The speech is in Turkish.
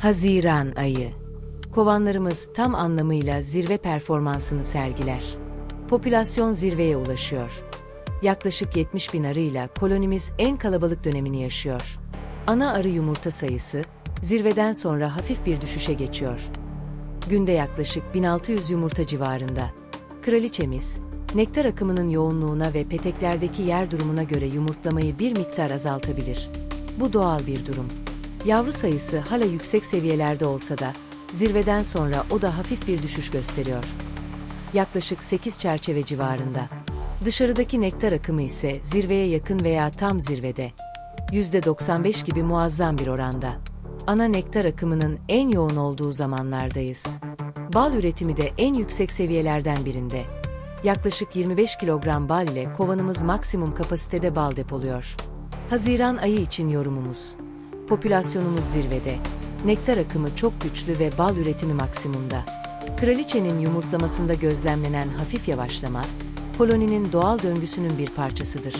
Haziran ayı. Kovanlarımız tam anlamıyla zirve performansını sergiler. Popülasyon zirveye ulaşıyor. Yaklaşık 70 bin arıyla kolonimiz en kalabalık dönemini yaşıyor. Ana arı yumurta sayısı, zirveden sonra hafif bir düşüşe geçiyor. Günde yaklaşık 1600 yumurta civarında. Kraliçemiz, nektar akımının yoğunluğuna ve peteklerdeki yer durumuna göre yumurtlamayı bir miktar azaltabilir. Bu doğal bir durum. Yavru sayısı hala yüksek seviyelerde olsa da, zirveden sonra o da hafif bir düşüş gösteriyor. Yaklaşık 8 çerçeve civarında. Dışarıdaki nektar akımı ise zirveye yakın veya tam zirvede. %95 gibi muazzam bir oranda. Ana nektar akımının en yoğun olduğu zamanlardayız. Bal üretimi de en yüksek seviyelerden birinde. Yaklaşık 25 kilogram bal ile kovanımız maksimum kapasitede bal depoluyor. Haziran ayı için yorumumuz. Popülasyonumuz zirvede. Nektar akımı çok güçlü ve bal üretimi maksimumda. Kraliçenin yumurtlamasında gözlemlenen hafif yavaşlama, koloninin doğal döngüsünün bir parçasıdır.